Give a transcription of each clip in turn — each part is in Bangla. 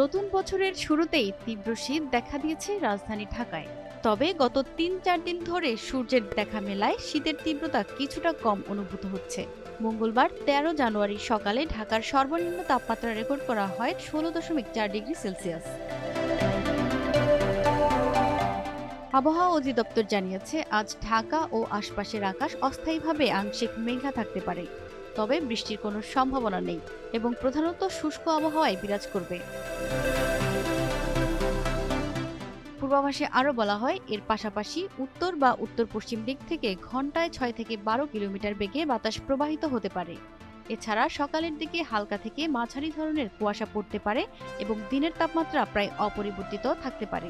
নতুন বছরের শুরুতেই তীব্র শীত দেখা দিয়েছে রাজধানী ঢাকায়। তবে গত তিন চার দিন ধরে সূর্যের দেখা মেলায় শীতের তীব্রতা কিছুটা কম অনুভূত হচ্ছে। মঙ্গলবার তেরো জানুয়ারি সকালে ঢাকার সর্বনিম্ন তাপমাত্রা রেকর্ড করা হয় ষোলো দশমিক চার ডিগ্রি সেলসিয়াস। আবহাওয়া অধিদপ্তর জানিয়েছে, আজ ঢাকা ও আশপাশের আকাশ অস্থায়ীভাবে আংশিক মেঘা থাকতে পারে। তবে বৃষ্টির কোনো সম্ভাবনা নেই এবং প্রধানত শুষ্ক আবহাওয়ায় বিরাজ করবে। পূর্বাভাসে আরও বলা হয়, এর পাশাপাশি উত্তর বা উত্তর পশ্চিম দিক থেকে ঘন্টায় ছয় থেকে বারো কিলোমিটার বেগে বাতাস প্রবাহিত হতে পারে। এছাড়া সকালের দিকে হালকা থেকে মাঝারি ধরনের কুয়াশা পড়তে পারে এবং দিনের তাপমাত্রা প্রায় অপরিবর্তিত থাকতে পারে।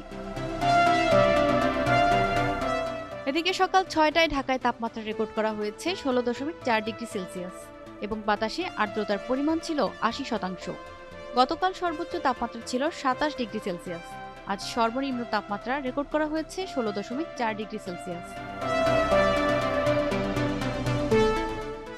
এদিকে সকাল ছয়টায় ঢাকায় তাপমাত্রা রেকর্ড করা হয়েছে ষোলো দশমিক চার ডিগ্রি সেলসিয়াস এবং বাতাসে আর্দ্রতার পরিমাণ ছিল আশি শতাংশ। গতকাল সর্বোচ্চ তাপমাত্রা ছিল সাতাশ ডিগ্রি সেলসিয়াস। আজ সর্বনিম্ন তাপমাত্রা রেকর্ড করা হয়েছে ষোলো দশমিক চার ডিগ্রি সেলসিয়াস।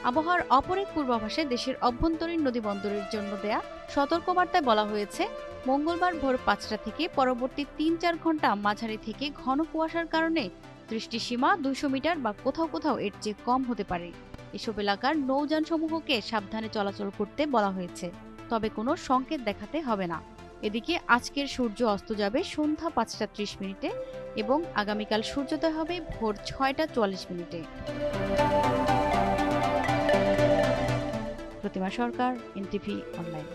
আবহাওয়ার অপর এক পূর্বাভাসে দেশের অভ্যন্তরীণ নদী বন্দরের জন্য দেয়া সতর্কবার্তায় বলা হয়েছে, মঙ্গলবার ভোর পাঁচটা থেকে পরবর্তী তিন চার ঘণ্টা মাঝারি থেকে ঘন কুয়াশার কারণে দৃষ্টিসীমা দুইশো মিটার বা কোথাও কোথাও এর চেয়ে কম হতে পারে। এসব এলাকার নৌযানসমূহকে সাবধানে চলাচল করতে বলা হয়েছে, তবে কোনো সংকেত দেখাতে হবে না। এদিকে আজকের সূর্য অস্ত যাবে সন্ধ্যা পাঁচটা ত্রিশ মিনিটে এবং আগামীকাল সূর্যোদয় হবে ভোর ছয়টা চুয়াল্লিশ মিনিটে। Pratima Sarkar, NTV online.